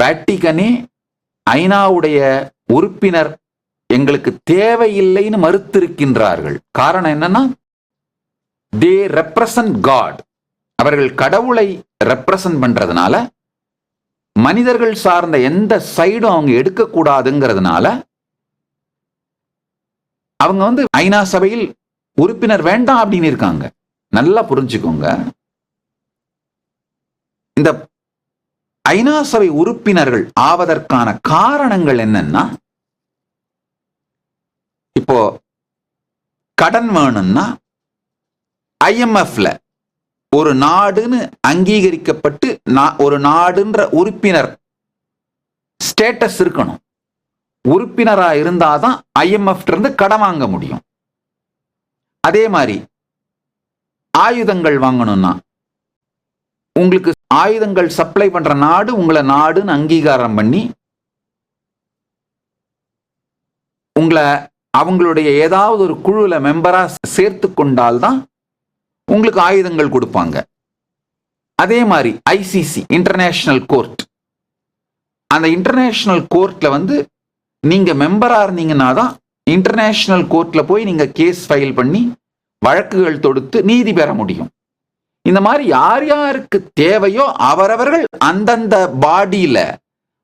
வேட்டிகனே ஐநாவுடைய உறுப்பினர் எங்களுக்கு தேவையில்லைன்னு மறுத்திருக்கின்றார்கள். காரணம் என்னன்னா தே ரெப்ரசன்ட் காட் அவர்கள் கடவுளை ரெப்ரசன்ட் பண்றதுனால மனிதர்கள் சார்ந்த எந்த சைடும் அவங்க எடுக்கக்கூடாதுங்கிறதுனால அவங்க வந்து ஐநா சபையில் உறுப்பினர் வேண்டாம் அப்படின்னு இருக்காங்க. நல்லா புரிஞ்சுக்கோங்க. இந்த ஐநா சபை உறுப்பினர்கள் ஆவதற்கான காரணங்கள் என்னன்னா இப்போ கடன் வேணும்னா ஐஎம்எஃப்ல ஒரு நாடுன்னு அங்கீகரிக்கப்பட்டு ஒரு நாடுன்ற உறுப்பினர் ஸ்டேட்டஸ் இருக்கணும். உறுப்பினரா இருந்தாதான் IMF இருந்து கடன் வாங்க முடியும். அதே மாதிரி ஆயுதங்கள் வாங்கணும்னா உங்களுக்கு ஆயுதங்கள் சப்ளை பண்ற நாடு உங்களை நாடுன்னு அங்கீகாரம் பண்ணி உங்களை அவங்களுடைய ஏதாவது ஒரு குழுல மெம்பரா சேர்த்து கொண்டால்தான் உங்களுக்கு ஆயுதங்கள் கொடுப்பாங்க. அதே மாதிரி ஐசிசி இன்டர்நேஷனல் கோர்ட் அந்த இன்டர்நேஷனல் கோர்ட்ல வந்து நீங்க மெம்பரா இருந்தீங்கன்னா தான் இன்டர்நேஷனல் கோர்ட்ல போய் நீங்க கேஸ் ஃபைல் பண்ணி வழக்குகள் தொடுத்து நீதி பெற முடியும். இந்த மாதிரி யார் யாருக்கு தேவையோ அவரவர்கள் அந்தந்த பாடியில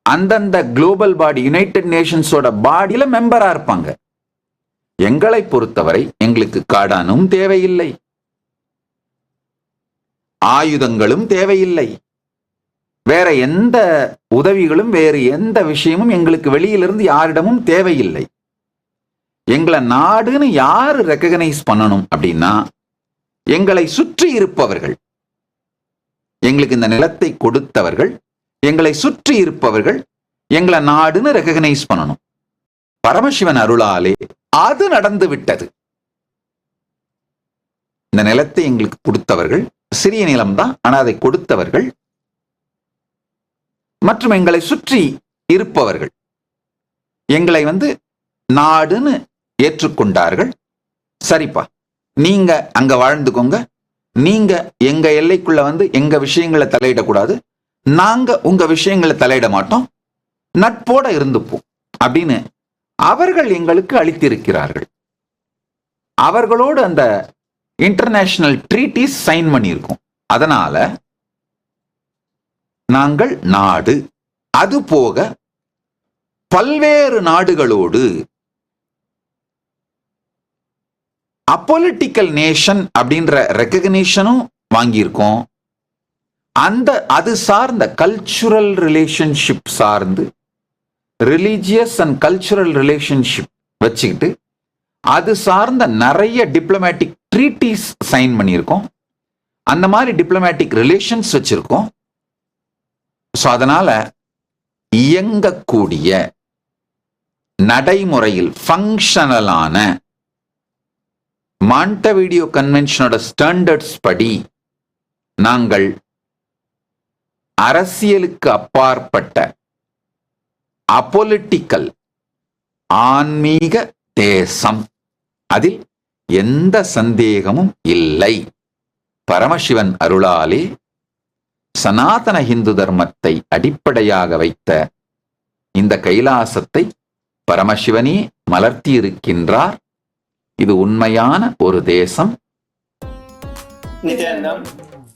அந்தந்த குளோபல் பாடி யுனைடெட் நேஷன்ஸோட பாடியில மெம்பரா இருப்பாங்க. எங்களை பொறுத்தவரை எங்களுக்கு காடானும் தேவையில்லை. ஆயுதங்களும் தேவையில்லை. வேற எந்த உதவிகளும் வேறு எந்த விஷயமும் எங்களுக்கு வெளியிலிருந்து யாரிடமும் தேவையில்லை. எங்களை நாடுன்னு யாரு ரெக்கக்னைஸ் பண்ணணும் அப்படின்னா எங்களை சுற்றி இருப்பவர்கள். எங்களுக்கு இந்த நிலத்தை கொடுத்தவர்கள் எங்களை சுற்றி இருப்பவர்கள் எங்களை நாடுன்னு ரெகனைஸ் பண்ணணும். பரமசிவன் அருளாலே அது நடந்து விட்டது. இந்த நிலத்தை எங்களுக்கு கொடுத்தவர்கள் சிறிய நிலம்தான் ஆனா அதை கொடுத்தவர்கள் மற்றும் எங்களை சுற்றி இருப்பவர்கள். எங்களை வந்து நாடுன்னு ஏற்றுக்கொண்டார்கள். சரிப்பா. நீங்க அங்க வாழ்ந்துக்கோங்க. நீங்க எங்க எல்லைக்குள்ள வந்து எங்க விஷயங்களை தலையிடக்கூடாது. நாங்க உங்க விஷயங்களை தலையிட மாட்டோம். நட்போட இருந்துப்போம். அப்படின்னு அவர்கள் எங்களுக்கு அளித்திருக்கிறார்கள். அவர்களோடு அந்த இன்டர்நேஷனல் ட்ரீட்டிஸ் சைன் பண்ணியிருக்கோம். அதனால நாங்கள் நாடு. அது போக பல்வேறு நாடுகளோடு அப்பொலிட்டிக்கல் நேஷன் அப்படின்ற ரெக்கக்னிஷனும் வாங்கியிருக்கோம். அந்த அது சார்ந்த கல்ச்சுரல் ரிலேஷன்ஷிப் சார்ந்து ரிலீஜியஸ் அண்ட் கல்ச்சுரல் ரிலேஷன்ஷிப் வச்சுக்கிட்டு அது சார்ந்த நிறைய டிப்ளமேட்டிக் ட்ரீட்டிஸ் சைன் பண்ணியிருக்கோம். அந்த மாதிரி டிப்ளமேட்டிக் ரிலேஷன்ஸ் வச்சுருக்கோம். ஸோ அதனால் இயங்கக்கூடிய நடைமுறையில் ஃபங்க்ஷனலான மாண்டவிடியோ கன்வென்ஷனோட ஸ்டாண்டர்ட்ஸ் படி நாங்கள் அரசியலுக்கு அப்பாற்பட்ட அப்பொலிட்டிக்கல் ஆன்மீக தேசம் அதில் எந்த சந்தேகமும் இல்லை. பரமசிவன் அருளாலே சனாதன இந்து தர்மத்தை அடிப்படையாக வைத்த இந்த கைலாசத்தை பரமசிவனே மலர்த்தியிருக்கின்றார். இது உண்மையான ஒரு தேசம் Nityanandam.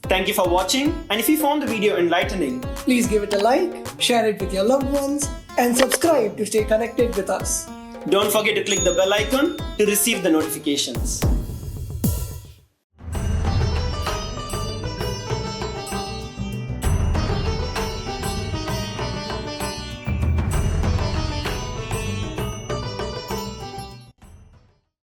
Thank you for watching and if you found the video enlightening, Please give it a like, share it with your loved ones, and subscribe to stay connected with us. don't forget to click the bell icon to receive the notifications.